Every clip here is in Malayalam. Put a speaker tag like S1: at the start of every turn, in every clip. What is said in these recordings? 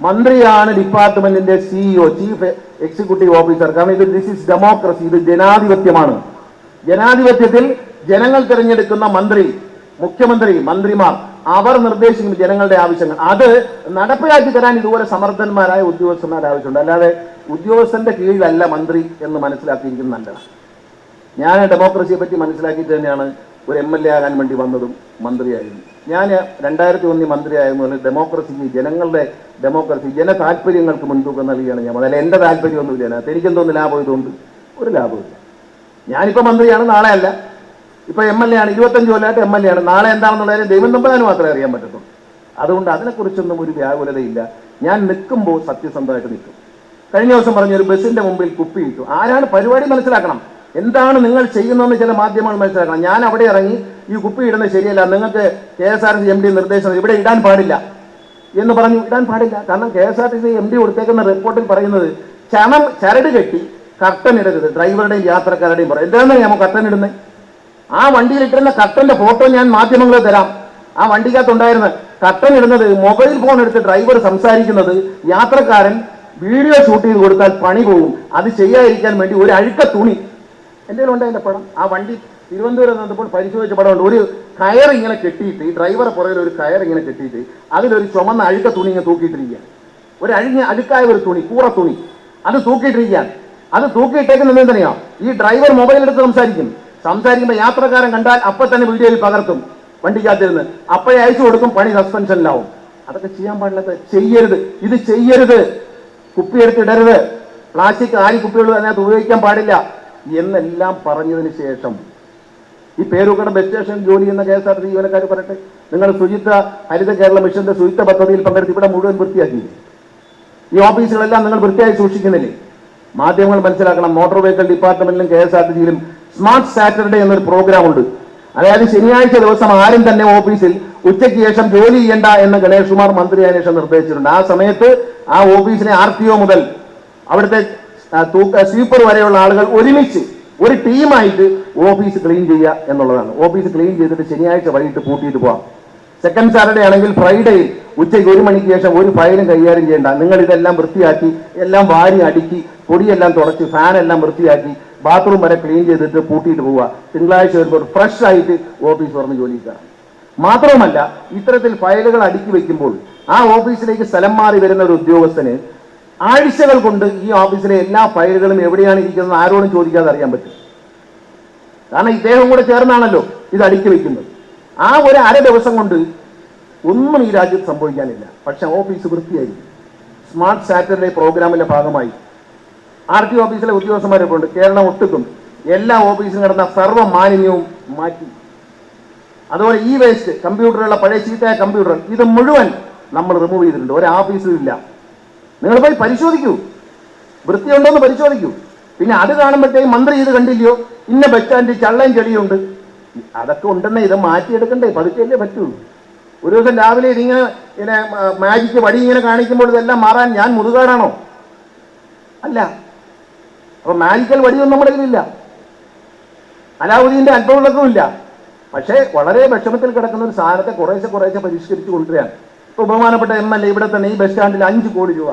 S1: മന്ത്രിയാണ് ഡിപ്പാർട്ട്മെന്റിന്റെ സിഇഒ ചീഫ് എക്സിക്യൂട്ടീവ് ഓഫീസർ കാരണം ഇത് ദിസ് ഇസ് ഡെമോക്രസി ഇത് ജനാധിപത്യമാണ്. ജനാധിപത്യത്തിൽ ജനങ്ങൾ തിരഞ്ഞെടുക്കുന്ന മന്ത്രി മുഖ്യമന്ത്രി മന്ത്രിമാർ അവർ നിർദ്ദേശിക്കും ജനങ്ങളുടെ ആവശ്യങ്ങൾ. അത് നടപ്പിലാക്കി തരാൻ ഇതുപോലെ സമർത്ഥന്മാരായ ഉദ്യോഗസ്ഥന്മാരുടെ ആവശ്യമുണ്ട്. അല്ലാതെ ഉദ്യോഗസ്ഥന്റെ കീഴിലല്ല മന്ത്രി എന്ന് മനസ്സിലാക്കിയിരിക്കുന്നത് നല്ലതാണ്. ഞാൻ ഡെമോക്രസിയെ പറ്റി മനസ്സിലാക്കിയിട്ട് തന്നെയാണ് ഒരു എം എൽ എ ആകാൻ വേണ്ടി വന്നതും മന്ത്രിയായിരുന്നു. ഞാൻ രണ്ടായിരത്തി ഒന്നിൽ മന്ത്രിയായിരുന്നു പറഞ്ഞാൽ ഡെമോക്രസിക്ക് ജനങ്ങളുടെ ഡെമോക്രസി ജന താല്പര്യങ്ങൾക്ക് മുൻതൂക്കം നൽകിയാണ് ഞാൻ. അതല്ല എന്റെ താല്പര്യമൊന്നുമില്ല അതിനകത്ത് എനിക്കെന്തോന്ന് ലാഭം ഇതുകൊണ്ട്. ഒരു ലാഭമില്ല ഞാനിപ്പോൾ മന്ത്രിയാണ് നാളെ അല്ല. ഇപ്പോൾ എം എൽ എ ആണ് ഇരുപത്തഞ്ച് കൊല്ലമായിട്ട് എം എൽ എ ആണ്. നാളെ എന്താണെന്നുള്ളതിന് ദൈവം തമ്പതിന് മാത്രമേ അറിയാൻ പറ്റത്തുള്ളൂ. അതുകൊണ്ട് അതിനെക്കുറിച്ചൊന്നും ഒരു വ്യാകുലതയില്ല. ഞാൻ നിൽക്കുമ്പോൾ സത്യസന്ധമായിട്ട് നിൽക്കും. കഴിഞ്ഞ ദിവസം പറഞ്ഞ ഒരു ബസ്സിന്റെ മുമ്പിൽ കുപ്പിയിട്ടു ആരാണ് പരിപാടി മനസ്സിലാക്കണം? എന്താണ് നിങ്ങൾ ചെയ്യുന്നതെന്ന് ചില മാധ്യമങ്ങൾ മനസ്സിലാക്കണം. ഞാൻ അവിടെ ഇറങ്ങി ഈ കുപ്പി ഇടുന്നത് ശരിയല്ല. നിങ്ങൾക്ക് K S R C M D നിർദ്ദേശം ഇവിടെ ഇടാൻ പാടില്ല എന്ന് പറഞ്ഞു. ഇടാൻ പാടില്ല. കാരണം K S R T C M D കൊടുത്തേക്കുന്ന റിപ്പോർട്ടിൽ പറയുന്നത് ചണം ചരട് കെട്ടി കർട്ടൻ ഇടരുത്. ഡ്രൈവറുടെയും യാത്രക്കാരുടെയും പറയും എന്താണ് ഞാൻ കർട്ടൻ ഇടുന്നത്? ആ വണ്ടിയിൽ ഇട്ടിരുന്ന കർട്ടന്റെ ഫോട്ടോ ഞാൻ മാധ്യമങ്ങളിൽ തരാം. ആ വണ്ടിക്കകത്ത് വണ്ടിക്കകത്തുണ്ടായിരുന്ന കർട്ടൻ ഇടുന്നത് മൊബൈൽ ഫോൺ എടുത്ത് ഡ്രൈവർ സംസാരിക്കുന്നത് യാത്രക്കാരൻ വീഡിയോ ഷൂട്ട് ചെയ്ത് കൊടുത്താൽ പണി പോകും അത് ചെയ്യാതിരിക്കാൻ വേണ്ടി ഒരു അഴുക്ക തുണി എന്റെ ഉണ്ട് അതിന്റെ പടം? ആ വണ്ടി തിരുവനന്തപുരം നിന്നപ്പോൾ പരിശോധിച്ച പടമുണ്ട്. ഒരു കയർ ഇങ്ങനെ കെട്ടിയിട്ട് ഈ ഡ്രൈവറെ പുറകിൽ ഒരു കയർ ഇങ്ങനെ കെട്ടിയിട്ട് അതിലൊരു ചുമന്ന അഴുക്ക തുണി ഇങ്ങനെ തൂക്കിയിട്ടിരിക്കുക ഒരു അഴിഞ്ഞ അഴുക്കായ ഒരു തുണി കൂറ തുണി. അത് തൂക്കിയിട്ടിരിക്കുകയാണ്. അത് തൂക്കിയിട്ടേക്കുന്നത് എന്തിനാ ഈ ഡ്രൈവർ മൊബൈലെടുത്ത് സംസാരിക്കും. സംസാരിക്കുമ്പോൾ യാത്രക്കാരൻ കണ്ടാൽ അപ്പൊ തന്നെ വീഡിയോയിൽ പകർത്തും വണ്ടിക്കകത്തിരുന്ന്. അപ്പോഴേ അയച്ചു കൊടുക്കും പണി സസ്പെൻഷനിലാവും അതൊക്കെ ചെയ്യാൻ പാടില്ലാത്ത ചെയ്യരുത്. ഇത് ചെയ്യരുത്. കുപ്പിയെടുത്ത് ഇടരുത്. പ്ലാസ്റ്റിക് ആരി കുപ്പികൾ അതിനകത്ത് ഉപയോഗിക്കാൻ പാടില്ല. എന്നെല്ലാം പറഞ്ഞതിന് ശേഷം ഈ പേരൂക്കട ബസ് സ്റ്റേഷൻ ജോലി ചെയ്യുന്ന കെ എസ് ആർ ടി ജീവനക്കാർ പറയട്ടെ നിങ്ങൾ ശുചിത്വ ഹരിത കേരള മിഷന്റെ ശുചിത്വ പദ്ധതിയിൽ പങ്കെടുത്ത് ഇവിടെ മുഴുവൻ വൃത്തിയാക്കി. ഈ ഓഫീസുകളെല്ലാം നിങ്ങൾ വൃത്തിയായി സൂക്ഷിക്കുന്നില്ലേ? മാധ്യമങ്ങൾ മനസ്സിലാക്കണം മോട്ടോർ വെഹിക്കിൾ ഡിപ്പാർട്ട്മെന്റിലും കെ എസ് ആർ ടി സിയിലും സ്മാർട്ട് സാറ്റർഡേ എന്നൊരു പ്രോഗ്രാം ഉണ്ട്. അതായത് ശനിയാഴ്ച ദിവസം ആരും തന്നെ ഓഫീസിൽ ഉച്ചയ്ക്ക് ശേഷം ജോലി ചെയ്യേണ്ട എന്ന് ഗണേഷ് കുമാർ മന്ത്രി അതിനുശേഷം നിർദ്ദേശിച്ചിട്ടുണ്ട്. ആ സമയത്ത് ആ ഓഫീസിലെ ആർ ടി ഒ മുതൽ അവിടുത്തെ തൂക്ക സ്വീപ്പർ വരെയുള്ള ആളുകൾ ഒരുമിച്ച് ഒരു ടീമായിട്ട് ഓഫീസ് ക്ലീൻ ചെയ്യുക എന്നുള്ളതാണ്. ഓഫീസ് ക്ലീൻ ചെയ്തിട്ട് ശനിയാഴ്ച വൈകിട്ട് പൂട്ടിയിട്ട് പോവാം. സെക്കൻഡ് സാറ്റർഡേ ആണെങ്കിൽ ഫ്രൈഡേയിൽ ഉച്ചയ്ക്ക് ഒരു മണിക്ക് ശേഷം ഒരു ഫയലും കൈകാര്യം ചെയ്യേണ്ട. നിങ്ങൾ ഇതെല്ലാം വൃത്തിയാക്കി എല്ലാം വാരി അടുക്കി പൊടിയെല്ലാം തുടച്ച് ഫാനെല്ലാം വൃത്തിയാക്കി ബാത്റൂം വരെ ക്ലീൻ ചെയ്തിട്ട് പൂട്ടിയിട്ട് പോവുക. തിങ്കളാഴ്ച വരുമ്പോൾ ഫ്രഷ് ആയിട്ട് ഓഫീസ് തുറന്ന് ജോലി കയറാം മാത്രവുമല്ല ഇത്തരത്തിൽ ഫയലുകൾ അടുക്കി വയ്ക്കുമ്പോൾ ആ ഓഫീസിലേക്ക് സ്ഥലം മാറി വരുന്ന ഒരു ഉദ്യോഗസ്ഥന് ആഴ്ചകൾ കൊണ്ട് ഈ ഓഫീസിലെ എല്ലാ ഫയലുകളും എവിടെയാണ് ഇരിക്കുന്നത് ആരോടും ചോദിക്കാതെ അറിയാൻ പറ്റും. കാരണം ഇദ്ദേഹം കൂടെ ചേർന്നാണല്ലോ ഇത് അടുക്കി വെക്കുന്നത്. ആ ഒരു അര ദിവസം കൊണ്ട് ഒന്നും ഈ രാജ്യത്ത് സംഭവിക്കാനില്ല. പക്ഷെ ഓഫീസ് വൃത്തിയായി സ്മാർട്ട് സാറ്റർഡേ പ്രോഗ്രാമിന്റെ ഭാഗമായി. ആർ ടി ഓഫീസിലെ ഉദ്യോഗസ്ഥന്മാരെ കൊണ്ട് കേരളം ഒട്ടുക്കും. എല്ലാ ഓഫീസിലും കിടന്ന സർവ മാലിന്യവും മാറ്റി. അതുപോലെ ഈ വേസ്റ്റ് കമ്പ്യൂട്ടറുള്ള പഴയ ചീത്തയായ കമ്പ്യൂട്ടർ ഇത് മുഴുവൻ നമ്മൾ റിമൂവ് ചെയ്തിട്ടുണ്ട്. ഒരു ഓഫീസിലും ഇല്ല. നിങ്ങൾ പോയി പരിശോധിക്കൂ. വൃത്തിയുണ്ടോന്ന് പരിശോധിക്കൂ. പിന്നെ അത് കാണുമ്പോഴത്തേക്കും മന്ത്രി ഇത് കണ്ടില്ലയോ? ഇന്ന ബെറ്റാന്റെ ചള്ളയും ചെടിയുണ്ട് അതൊക്കെ ഉണ്ടെന്നേ ഇത് മാറ്റിയെടുക്കണ്ടേ? പതുക്കല്ലേ പറ്റുള്ളൂ. ഒരു ദിവസം രാവിലെ ഇതിങ്ങനെ ഇങ്ങനെ മാജിക്ക് വടി ഇങ്ങനെ കാണിക്കുമ്പോൾ ഇതെല്ലാം മാറാൻ ഞാൻ മുതുകാടാണോ? അല്ല. അപ്പൊ മാജിക്കൽ വടിയൊന്നും നമ്മുടെ കയ്യിലില്ല. അലാവുദ്ദീന്റെ അല്പവിളക്കും ഇല്ല പക്ഷേ വളരെ വിഷമത്തിൽ കിടക്കുന്ന ഒരു സാധനത്തെ കുറേശ്ശെ കുറേശ്ശെ പരിഷ്കരിച്ചു കൊണ്ടുവരികയാണ്. ബഹുമാനപ്പെട്ട എം എൽ എ ഇവിടെ തന്നെ ഈ ബസ് സ്റ്റാൻഡിൽ അഞ്ച് കോടി രൂപ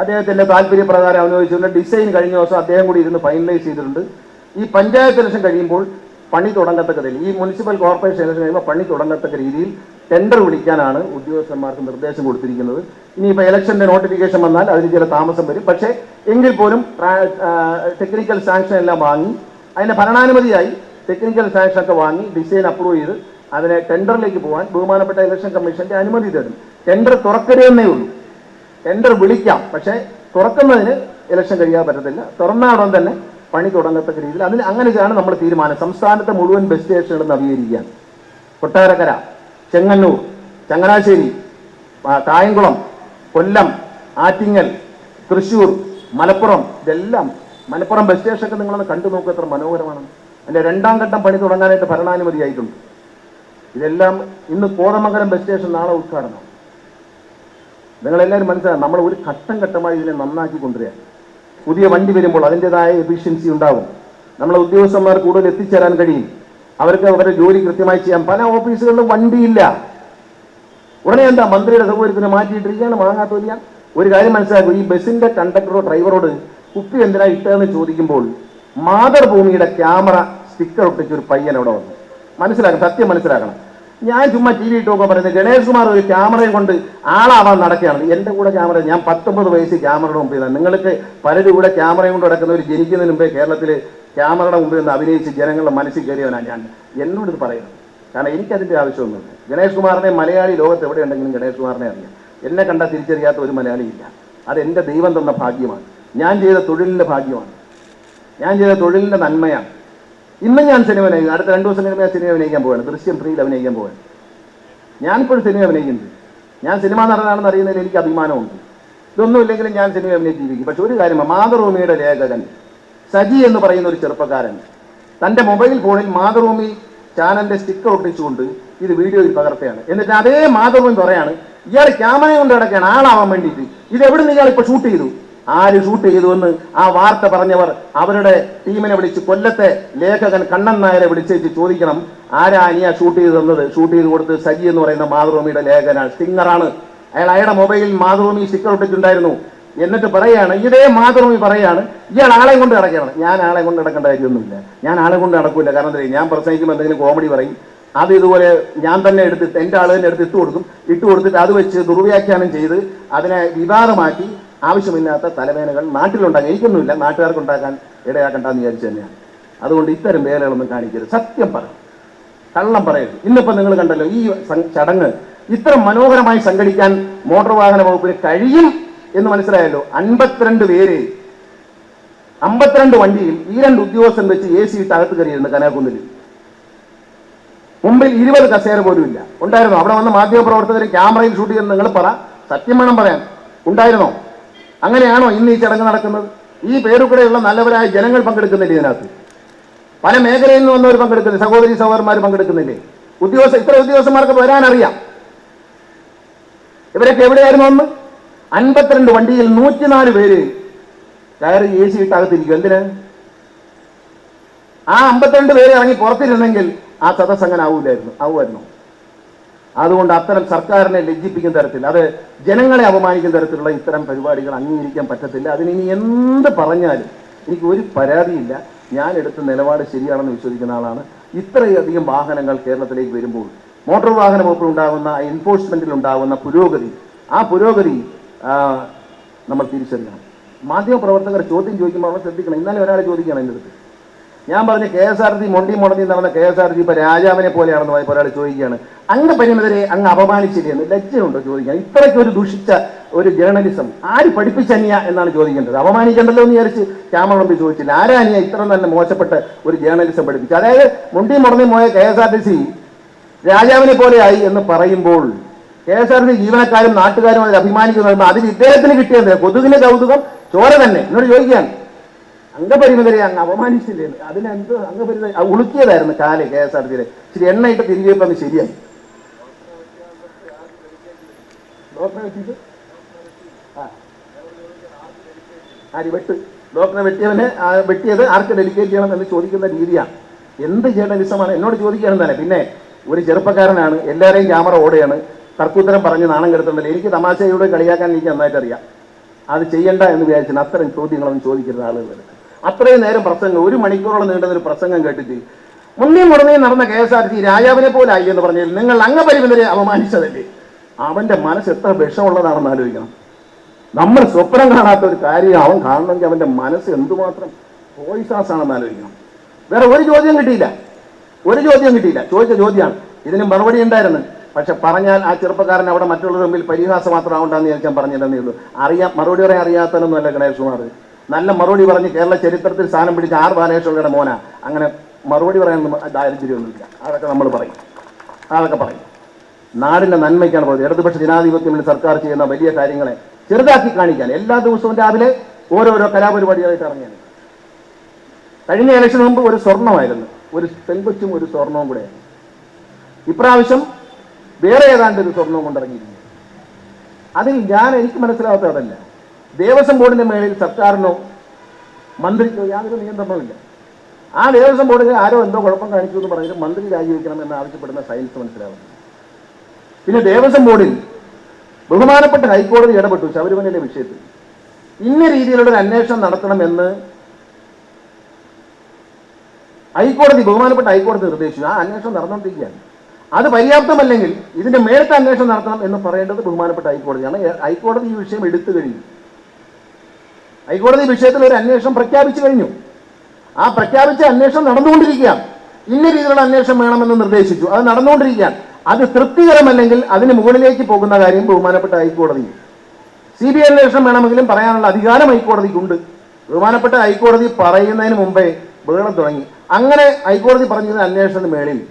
S1: അദ്ദേഹത്തിന്റെ താല്പര്യപ്രകാരം അനുവദിച്ചിട്ടുണ്ട് ഡിസൈൻ കഴിഞ്ഞ ദിവസം അദ്ദേഹം കൂടി ഇരുന്ന് ഫൈനലൈസ് ചെയ്തിട്ടുണ്ട്. ഈ പഞ്ചായത്ത് ഇലക്ഷൻ കഴിയുമ്പോൾ പണി തുടങ്ങത്തക്ക രീതിയിൽ ഈ മുനിസിപ്പൽ കോർപ്പറേഷൻ ഇലക്ഷൻ കഴിയുമ്പോൾ പണി തുടങ്ങത്തക്ക രീതിയിൽ ടെൻഡർ വിളിക്കാനാണ് ഉദ്യോഗസ്ഥന്മാർക്ക് നിർദ്ദേശം കൊടുത്തിരിക്കുന്നത്. ഇനിയിപ്പോൾ ഇലക്ഷന്റെ നോട്ടിഫിക്കേഷൻ വന്നാൽ അതിന് ചില താമസം വരും. പക്ഷേ എങ്കിൽ പോലും ടെക്നിക്കൽ സാങ്ഷൻ എല്ലാം വാങ്ങി അതിന്റെ ഭരണാനുമതിയായി ടെക്നിക്കൽ സാങ്ഷൻ ഒക്കെ വാങ്ങി ഡിസൈൻ അപ്രൂവ് ചെയ്ത് അതിനെ ടെൻഡറിലേക്ക് പോകാൻ ബഹുമാനപ്പെട്ട ഇലക്ഷൻ കമ്മീഷന്റെ അനുമതി തരും. ടെൻഡർ തുറക്കരുതെന്നേ ഉള്ളൂ. ടെൻഡർ വിളിക്കാം. പക്ഷേ തുറക്കുന്നതിന് ഇലക്ഷൻ കഴിയാൻ പറ്റത്തില്ല. തുറന്ന ഉടൻ തന്നെ പണി തുടങ്ങത്തക്ക രീതിയിൽ. അതിന് അങ്ങനെയാണ് നമ്മൾ തീരുമാനം. സംസ്ഥാനത്തെ മുഴുവൻ ബസ് സ്റ്റേഷനുകൾ നവീകരിക്കാൻ കൊട്ടാരക്കര ചെങ്ങന്നൂർ ചങ്ങനാശ്ശേരി കായംകുളം കൊല്ലം ആറ്റിങ്ങൽ തൃശൂർ മലപ്പുറം ഇതെല്ലാം. മലപ്പുറം ബസ് സ്റ്റേഷനൊക്കെ നിങ്ങളൊന്ന് കണ്ടു നോക്കുക എത്ര മനോഹരമാണ്. അതിന്റെ രണ്ടാം ഘട്ടം പണി തുടങ്ങാനായിട്ട് ഭരണാനുമതിയായിട്ടുണ്ട്. ഇതെല്ലാം ഇന്ന് കോതമംഗലം ബസ് സ്റ്റേഷൻ നാളെ ഉദ്ഘാടനം. നിങ്ങളെല്ലാവരും മനസ്സിലാക്കാം നമ്മൾ ഒരു ഘട്ടം ഘട്ടമായി ഇതിനെ നന്നാക്കി കൊണ്ടുവരിക. പുതിയ വണ്ടി വരുമ്പോൾ അതിന്റെതായ എഫിഷ്യൻസി ഉണ്ടാവും. നമ്മളെ ഉദ്യോഗസ്ഥന്മാർ കൂടുതൽ എത്തിച്ചേരാൻ കഴിയും. അവർക്ക് അവരുടെ ജോലി കൃത്യമായി ചെയ്യാം. പല ഓഫീസുകളിലും വണ്ടിയില്ല. ഉടനെ എന്താ? മന്ത്രിയുടെ സൗകര്യത്തിന് മാറ്റിയിട്ടിരിക്കുകയാണ് മാങ്ങാത്തൊലിയാൻ ഒരു കാര്യം മനസ്സിലാക്കും ഈ ബസിന്റെ കണ്ടക്ടറോ ഡ്രൈവറോട് കുപ്പി എന്തിനാ ഇട്ടതെന്ന് ചോദിക്കുമ്പോൾ മാതൃഭൂമിയുടെ ക്യാമറ സ്റ്റിക്കർ ഒട്ടിച്ച് ഒരു പയ്യൻ അവിടെ വന്നു. മനസ്സിലാക്കണം സത്യം മനസ്സിലാക്കണം. ഞാൻ ചുമ്മാ ടി വി ഇട്ട് നോക്കാൻ പറയുന്നത്. ഗണേഷ് കുമാർ ഒരു ക്യാമറയും കൊണ്ട് ആളാവാൻ നടക്കുകയാണ്. എന്റെ കൂടെ ക്യാമറ ഞാൻ പത്തൊമ്പത് വയസ്സ് ക്യാമറയുടെ മുമ്പിൽ നിന്നാണ്. നിങ്ങൾക്ക് പലരും കൂടെ ക്യാമറയും കൊണ്ട് നടക്കുന്നവർ ജനിക്കുന്നതിന് മുമ്പേ കേരളത്തിൽ ക്യാമറയുടെ മുമ്പിൽ നിന്ന് അഭിനയിച്ച് ജനങ്ങളുടെ മനസ്സിൽ കയറിയവനാണ് ഞാൻ. എന്നോട് ഇത് പറയുന്നത് കാരണം എനിക്കതിന്റെ ആവശ്യമൊന്നുമില്ല. ഗണേഷ് കുമാറിനെ മലയാളി ലോകത്ത് എവിടെയുണ്ടെങ്കിലും ഗണേഷ് കുമാറിനെ അറിയാം. എന്നെ കണ്ടാൽ തിരിച്ചറിയാത്ത ഒരു മലയാളിയില്ല അത് എന്റെ ദൈവം തന്ന ഭാഗ്യമാണ്. ഞാൻ ചെയ്ത തൊഴിലിന്റെ ഭാഗ്യമാണ്. ഞാൻ ചെയ്ത തൊഴിലിന്റെ നന്മയാണ്. ഇന്നും ഞാൻ സിനിമ അഭിനയിക്കുന്നു അടുത്ത രണ്ടു ദിവസം കഴിഞ്ഞാൽ ഞാൻ സിനിമ അഭിനയിക്കാൻ പോവാണ്. ദൃശ്യം ത്രീയിൽ അഭിനയിക്കാൻ പോവാണ്. ഞാനിപ്പോഴും സിനിമ അഭിനയിക്കുന്നുണ്ട്. ഞാൻ സിനിമ നടനാണെന്ന് അറിയുന്നതിൽ എനിക്ക് അഭിമാനമുണ്ട്. ഇതൊന്നും ഇല്ലെങ്കിലും ഞാൻ സിനിമ അഭിനയിച്ചിരിക്കും. പക്ഷെ ഒരു കാര്യം മാതൃഭൂമിയുടെ ലേഖകൻ സജി എന്ന് പറയുന്ന ഒരു ചെറുപ്പക്കാരൻ തന്റെ മൊബൈൽ ഫോണിൽ മാതൃഭൂമി ചാനലിന്റെ സ്റ്റിക്കർ ഒട്ടിച്ചുകൊണ്ട് ഇത് വീഡിയോയിൽ പകർത്തുകയാണ്. എന്നിട്ട് അതേ മാതൃഭൂമി പറയാണ് ഇയാൾ ക്യാമറ കൊണ്ട് കിടക്കുകയാണ് ആളാവാൻ വേണ്ടിയിട്ട്. ഇത് എവിടെ നിന്ന് ഇയാൾ ഇപ്പൊ ഷൂട്ട് ചെയ്തു? ആര് ഷൂട്ട് ചെയ്തുവെന്ന് ആ വാർത്ത പറഞ്ഞവർ അവരുടെ ടീമിനെ വിളിച്ച് കൊല്ലത്തെ ലേഖകൻ കണ്ണൻ നായരെ വിളിച്ചേച്ച് ചോദിക്കണം ആരാ അനിയ ഷൂട്ട് ചെയ്ത് തന്നത്? ഷൂട്ട് ചെയ്ത് കൊടുത്ത് സജി എന്ന് പറയുന്ന മാതൃഭൂമിയുടെ ലേഖനാണ് സ്റ്റിങ്ങറാണ് അയാൾ അയാളുടെ മൊബൈലിൽ മാതൃഭൂമി സ്റ്റിക്കർ ഒട്ടിച്ചിട്ടുണ്ടായിരുന്നു എന്നിട്ട് പറയാണ് ഇതേ മാതൃഭൂമി പറയാണ് ഇയാൾ ആളെ കൊണ്ട് നടക്കണം ഞാൻ ആളെ കൊണ്ട് നടക്കേണ്ട കാര്യമൊന്നുമില്ല. ഞാൻ ആളെ കൊണ്ട് നടക്കൂല. കാരണം എന്താ? ഞാൻ പ്രസംഗിക്കുമ്പോൾ എന്തെങ്കിലും കോമഡി പറയും. അത് ഇതുപോലെ ഞാൻ തന്നെ എടുത്ത് എന്റെ ആൾ തന്നെ എടുത്ത് ഇട്ട് കൊടുക്കും. ഇട്ട് കൊടുത്തിട്ട് അത് വെച്ച് ദുർവ്യാഖ്യാനം ചെയ്ത് അതിനെ വിവാദമാക്കി ആവശ്യമില്ലാത്ത തലവേദനകൾ നാട്ടിലുണ്ടാകാൻ എനിക്കൊന്നുമില്ല നാട്ടുകാർക്ക് ഉണ്ടാക്കാൻ ഇടയാക്കണ്ടെന്ന് വിചാരിച്ചു തന്നെയാണ്. അതുകൊണ്ട് ഇത്തരം വേലകളൊന്നും കാണിക്കരുത്. സത്യം പറ കള്ളം പറയരുത്. ഇന്നിപ്പോൾ നിങ്ങൾ കണ്ടല്ലോ ഈ ചടങ്ങ് ഇത്ര മനോഹരമായി സംഘടിക്കാൻ മോട്ടോർ വാഹന വകുപ്പിന് കഴിയും എന്ന് മനസ്സിലായല്ലോ? അൻപത്തിരണ്ട് പേര്. അമ്പത്തിരണ്ട് വണ്ടിയിൽ ഈ രണ്ട് ഉദ്യോഗസ്ഥൻ വെച്ച് എ സി ഇട്ട് അകത്ത് കയറിയിരുന്നു കനാകുന്നിൽ മുമ്പിൽ ഇരുപത് കസേര പോലും ഇല്ല. ഉണ്ടായിരുന്നോ? അവിടെ വന്ന മാധ്യമപ്രവർത്തകർ ക്യാമറയിൽ ഷൂട്ട് ചെയ്യുന്ന നിങ്ങൾ പറ. സത്യം വേണം പറയാൻ. ഉണ്ടായിരുന്നോ? അങ്ങനെയാണോ ഇന്ന് ഈ ചടങ്ങ് നടക്കുന്നത്? ഈ പേരുകൂടെയുള്ള നല്ലവരായ ജനങ്ങൾ പങ്കെടുക്കുന്നില്ലേ ഇതിനകത്ത്? പല മേഖലയിൽ നിന്ന് വന്നവർ പങ്കെടുക്കുന്നില്ല? സഹോദരി സഹോദരന്മാർ പങ്കെടുക്കുന്നില്ലേ? ഉദ്യോഗസ്ഥ ഇത്ര ഉദ്യോഗസ്ഥന്മാർക്ക് വരാനറിയാം. ഇവരൊക്കെ എവിടെയായിരുന്നു ഒന്ന് അൻപത്തിരണ്ട് വണ്ടിയിൽ നൂറ്റിനാല് പേര് കയറി എ സി ഇട്ടകത്തിരിക്കും. എന്തിന്? ആ അമ്പത്തിരണ്ട് പേര് ഇറങ്ങി പുറത്തിരുന്നെങ്കിൽ ആ സദസ് അങ്ങനെ ആവൂലായിരുന്നു ആവുമായിരുന്നു? അതുകൊണ്ട് അത്തരം സർക്കാരിനെ ലജ്ജിപ്പിക്കുന്ന തരത്തിൽ അത് ജനങ്ങളെ അപമാനിക്കുന്ന തരത്തിലുള്ള ഇത്തരം പരിപാടികൾ അംഗീകരിക്കാൻ പറ്റത്തില്ല. അതിന് ഇനി എന്ത് പറഞ്ഞാലും എനിക്ക് ഒരു പരാതിയില്ല. ഞാൻ എടുത്ത നിലപാട് ശരിയാണെന്ന് വിശ്വസിക്കുന്ന ആളാണ്. ഇത്രയധികം വാഹനങ്ങൾ കേരളത്തിലേക്ക് വരുമ്പോൾ മോട്ടോർ വാഹന വകുപ്പിൽ ഉണ്ടാകുന്ന എൻഫോഴ്സ്മെന്റിൽ ഉണ്ടാകുന്ന പുരോഗതി ആ പുരോഗതി നമ്മൾ തിരിച്ചറിയണം. മാധ്യമപ്രവർത്തകർ ചോദ്യം ചോദിക്കുമ്പോൾ അവർ ശ്രദ്ധിക്കണം. ഇന്നലെ ഒരാൾ ചോദിക്കണം എന്റെ അടുത്ത്. ഞാൻ പറഞ്ഞ കെ എസ് ആർ ടി മൊണ്ടി മുടങ്ങി നടന്ന കെ എസ് ആർ ടി ഇപ്പൊ രാജാവിനെ പോലെയാണെന്ന് പറയുമ്പോൾ ഒരാൾ ചോദിക്കുകയാണ്. അങ്ങ് പരിമിതരെ അങ്ങ് അപമാനിച്ചില്ലെന്ന് ലജ്ജയുണ്ടോ ചോദിക്കാൻ? ഇത്രയ്ക്ക് ഒരു ദുഷിച്ച ഒരു ജേർണലിസം ആര് പഠിപ്പിച്ചനിയ എന്നാണ് ചോദിക്കേണ്ടത്. അപമാനിക്കണ്ടല്ലോ എന്ന് വിചാരിച്ച് ക്യാമറ മുമ്പിൽ ചോദിച്ചില്ല ആരാനിയ ഇത്ര നല്ല മോശപ്പെട്ട ഒരു ജേർണലിസം പഠിപ്പിച്ചു അതായത് മുണ്ടി മുടങ്ങി പോയ K S R T C രാജാവിനെ പോലെയായി എന്ന് പറയുമ്പോൾ കെ എസ് ആർ ടി ജീവനക്കാരും നാട്ടുകാരും അതിൽ അഭിമാനിക്കുന്നു അതിൽ ഇദ്ദേഹത്തിന് കിട്ടിയത് കൊതുകിന്റെ കൗതുകം ചോര തന്നെ. എന്നോട് ചോദിക്കുകയാണ്. അംഗപരിമിതരെ അങ്ങ് അപമാനിച്ചില്ലേ? അതിനെന്ത് അംഗപരിമിത ഉളുക്കിയതായിരുന്നു കാൽ കെ എസ് ആർ ടിയിലെ ശരി എണ്ണയിട്ട് തിരികെ ശരിയായി. ആര് വെട്ട്? ഡോക്ടറെ വെട്ടിയവനെ വെട്ടിയത് ആർക്ക് ഡെലിക്കേറ്റ് ചെയ്യണം എന്ന് ചോദിക്കുന്ന രീതിയാണ്. എന്ത് ജേർണലിസമാണ് എന്നോട് ചോദിക്കുകയാണ് തന്നെ പിന്നെ ഒരു ചെറുപ്പക്കാരനാണ് എല്ലാവരെയും ക്യാമറ ഓടുകയാണ് തർക്കുത്തരം പറഞ്ഞ് നാണം കെടുത്തുന്നില്ല. എനിക്ക് തമാശയോട് കളിയാക്കാൻ എനിക്ക് നന്നായിട്ട് അറിയാം അത് ചെയ്യണ്ട എന്ന് വിചാരിച്ചാൽ അത്തരം ചോദ്യങ്ങളൊന്നും ചോദിക്കരുത് ആളുകൾ അത്രയും നേരം പ്രസംഗം ഒരു മണിക്കൂറോളം നീണ്ടുന്ന ഒരു പ്രസംഗം കേട്ടിട്ട് മുന്നേ മുടങ്ങി നടന്ന കെ എസ് ആർ ടി രാജാവിനെ പോലെ ആയി എന്ന് പറഞ്ഞാൽ നിങ്ങൾ അംഗപരിമിതരെ അപമാനിച്ചതല്ലേ? അവന്റെ മനസ്സ് എത്ര വിഷമുള്ളതാണെന്ന് ആലോചിക്കണം. നമ്മൾ സ്വപ്നം കാണാത്ത ഒരു കാര്യം അവൻ കാണണമെങ്കിൽ അവന്റെ മനസ്സ് എന്തുമാത്രം പോയിസാസ് ആണെന്ന് ആലോചിക്കണം. വേറെ ഒരു ചോദ്യം കിട്ടിയില്ല. ഒരു ചോദ്യം കിട്ടിയില്ല. ചോദിച്ച ചോദ്യമാണ്. ഇതിന് മറുപടി ഉണ്ടായിരുന്നു. പക്ഷെ പറഞ്ഞാൽ ആ ചെറുപ്പക്കാരൻ അവിടെ മറ്റുള്ളവരുടെ മുമ്പിൽ പരിഹാസം മാത്രം ആവണ്ടെന്ന് ചോദിച്ചാൽ പറഞ്ഞില്ലെന്നേ ഉള്ളൂ. അറിയാം മറുപടി വരെ അറിയാത്തതൊന്നുമല്ല ഗണേഷ് കുമാർ. നല്ല മറുപടി പറഞ്ഞ് കേരള ചരിത്രത്തിൽ സ്ഥാനം പിടിച്ച ആർ ബാലകൃഷ്ണയുടെ മോന. അങ്ങനെ മറുപടി പറയാൻ ദാരിദ്ര്യമൊന്നുമില്ല. അതൊക്കെ നമ്മൾ പറയും. അതൊക്കെ പറയും. നാടിന്റെ നന്മയ്ക്കാണ് പോകുന്നത് ഇടതുപക്ഷ ജനാധിപത്യം സർക്കാർ ചെയ്യുന്ന വലിയ കാര്യങ്ങളെ ചെറുതാക്കി കാണിക്കാൻ എല്ലാ ദിവസവും രാവിലെ ഓരോരോ കലാപരിപാടികളായിട്ട് ഇറങ്ങിയാണ്. കഴിഞ്ഞ ഇലക്ഷൻ മുമ്പ് ഒരു സ്വർണമായിരുന്നു. ഒരു പെൺകൊച്ചും ഒരു സ്വർണവും കൂടെ. ഇപ്രാവശ്യം വേറെ ഏതാണ്ട് ഒരു സ്വർണവും കൊണ്ടിറങ്ങിയിരുന്നു അതിൽ ഞാൻ എനിക്ക് മനസ്സിലാവാത്ത അതല്ല ദേവസ്വം ബോർഡിന്റെ മേളിൽ സർക്കാരിനോ മന്ത്രിക്കോ യാതൊരു നിയന്ത്രണവുമില്ല. ആ ദേവസ്വം ബോർഡിൽ ആരോ എന്തോ കുഴപ്പം കാണിച്ചു എന്ന് പറഞ്ഞിട്ട് മന്ത്രി രാജിവെക്കണം എന്ന് ആവശ്യപ്പെടുന്ന സയൻസ് മനസ്സിലാവുന്നു. പിന്നെ ദേവസ്വം ബോർഡിൽ ബഹുമാനപ്പെട്ട ഹൈക്കോടതി ഇടപെട്ടു ശബരിമലയിലെ വിഷയത്തിൽ. ഇന്ന രീതിയിലുള്ള ഒരു അന്വേഷണം നടത്തണമെന്ന് ഹൈക്കോടതി ബഹുമാനപ്പെട്ട ഹൈക്കോടതി നിർദ്ദേശിച്ചു. ആ അന്വേഷണം നടന്നുകൊണ്ടിരിക്കുകയാണ്. അത് പര്യാപ്തമല്ലെങ്കിൽ ഇതിന്റെ മേലത്തെ അന്വേഷണം നടത്തണം എന്ന് പറയേണ്ടത് ബഹുമാനപ്പെട്ട ഹൈക്കോടതിയാണ്. ഹൈക്കോടതി ഈ വിഷയം എടുത്തു കഴിഞ്ഞു. ഹൈക്കോടതി വിഷയത്തിൽ ഒരു അന്വേഷണം പ്രഖ്യാപിച്ചു കഴിഞ്ഞു. ആ പ്രഖ്യാപിച്ച അന്വേഷണം നടന്നുകൊണ്ടിരിക്കുകയാണ്. ഇന്ന രീതിയിലുള്ള അന്വേഷണം വേണമെന്ന് നിർദ്ദേശിച്ചു. അത് നടന്നുകൊണ്ടിരിക്കുകയാണ്. അത് തൃപ്തികരമല്ലെങ്കിൽ അതിന് മുകളിലേക്ക് പോകുന്ന കാര്യം ബഹുമാനപ്പെട്ട ഹൈക്കോടതി. സി ബി ഐ അന്വേഷണം വേണമെങ്കിലും പറയാനുള്ള അധികാരം ഹൈക്കോടതിക്കുണ്ട്. ബഹുമാനപ്പെട്ട ഹൈക്കോടതി പറയുന്നതിന് മുമ്പേ ബഹളം തുടങ്ങി. അങ്ങനെ ഹൈക്കോടതി പറഞ്ഞത് അന്വേഷണത്തിന് മേളിൽ.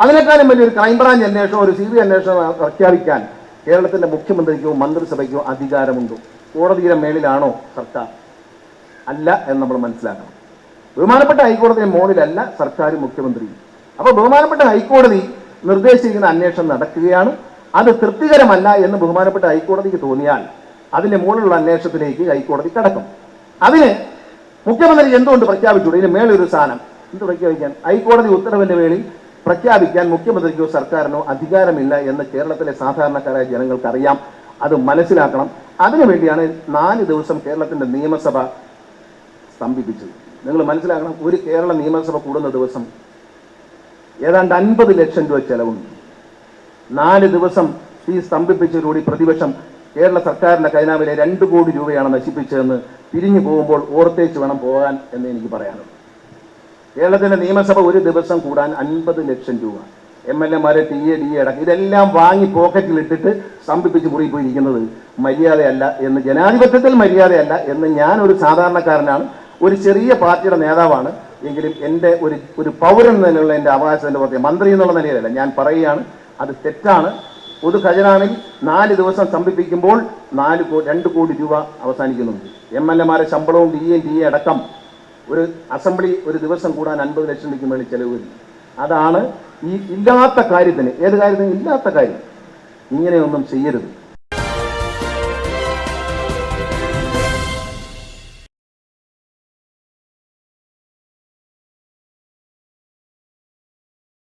S1: അതിനേക്കാളും വലിയൊരു ക്രൈംബ്രാഞ്ച് അന്വേഷണം ഒരു സി ബി ഐ അന്വേഷണം പ്രഖ്യാപിക്കാൻ കേരളത്തിന്റെ മുഖ്യമന്ത്രിക്കോ മന്ത്രിസഭയ്ക്കോ അധികാരമുണ്ടോ. കോടതിയുടെ മേളിലാണോ സർക്കാർ? അല്ല എന്ന് നമ്മൾ മനസ്സിലാക്കണം. ബഹുമാനപ്പെട്ട ഹൈക്കോടതി മോളിലല്ല സർക്കാർ മുഖ്യമന്ത്രി. അപ്പോൾ ബഹുമാനപ്പെട്ട ഹൈക്കോടതി നിർദ്ദേശിക്കുന്ന അന്വേഷണം നടക്കുകയാണ്. അത് തൃപ്തികരമല്ല എന്ന് ബഹുമാനപ്പെട്ട ഹൈക്കോടതിക്ക് തോന്നിയാൽ അതിന്റെ മുകളിലുള്ള അന്വേഷണത്തിലേക്ക് ഹൈക്കോടതി കടക്കും. അതിന് മുഖ്യമന്ത്രി എന്തുകൊണ്ട് പ്രഖ്യാപിച്ചു? ഇതിന് മേലൊരു സാധനം. എന്ത് പ്രഖ്യാപിക്കാൻ? ഹൈക്കോടതി ഉത്തരവിന്റെ മേളിൽ പ്രഖ്യാപിക്കാൻ മുഖ്യമന്ത്രിക്കോ സർക്കാരിനോ അധികാരമില്ല എന്ന് കേരളത്തിലെ സാധാരണക്കാരായ ജനങ്ങൾക്കറിയാം. അത് മനസ്സിലാക്കണം. അതിനുവേണ്ടിയാണ് നാല് ദിവസം കേരളത്തിന്റെ നിയമസഭ സ്തംഭിപ്പിച്ചത് നിങ്ങൾ മനസ്സിലാക്കണം ഒരു കേരള നിയമസഭ കൂടുന്ന ദിവസം ഏതാണ്ട് അൻപത് ലക്ഷം രൂപ ചെലവുണ്ട്. നാല് ദിവസം ഈ സ്തംഭിപ്പിച്ചതോടുകൂടി പ്രതിപക്ഷം കേരള സർക്കാരിന്റെ ഖജനാവിലെ രണ്ട് കോടി രൂപയാണ് നശിപ്പിച്ചതെന്ന് പിരിഞ്ഞു പോകുമ്പോൾ ഓർത്തേച്ച് വേണം പോകാൻ എന്ന് എനിക്ക് പറയാനുള്ളത് കേരളത്തിന്റെ നിയമസഭ ഒരു ദിവസം കൂടാൻ അൻപത് ലക്ഷം രൂപ. എം എൽ എമാരെ ടി എ ഡി എ അടക്കം ഇതെല്ലാം വാങ്ങി പോക്കറ്റിൽ ഇട്ടിട്ട് സ്തംഭിപ്പിച്ച് മുറി മര്യാദയല്ല എന്ന് ജനാധിപത്യത്തിൽ മര്യാദയല്ല എന്ന് ഞാനൊരു സാധാരണക്കാരനാണ് ഒരു ചെറിയ പാർട്ടിയുടെ നേതാവാണ് എങ്കിലും എന്റെ ഒരു ഒരു പൗരൻ എന്നുള്ള എന്റെ അവകാശത്തിന്റെ പുറത്തെ മന്ത്രി എന്നുള്ള നിലയിലല്ല. ഞാൻ പറയുകയാണ് അത് തെറ്റാണ്. പൊതു ഖജനാവിൽ നാല് ദിവസം സ്തംഭിപ്പിക്കുമ്പോൾ നാല് രണ്ട് കോടി രൂപ അവസാനിക്കുന്നുണ്ട് എം എൽ എമാരെ ശമ്പളവും ഡി എ ഡി എ അടക്കം ഒരു അസംബ്ലി ഒരു ദിവസം കൂടാൻ അൻപത് ലക്ഷം രൂപയ്ക്ക് മേളിൽ ചെലവ് അതാണ് ഈ ഇല്ലാത്ത കാര്യത്തിന് ഏത് കാര്യത്തിന് ഇല്ലാത്ത കാര്യം. ഇങ്ങനെയൊന്നും ചെയ്യരുത്.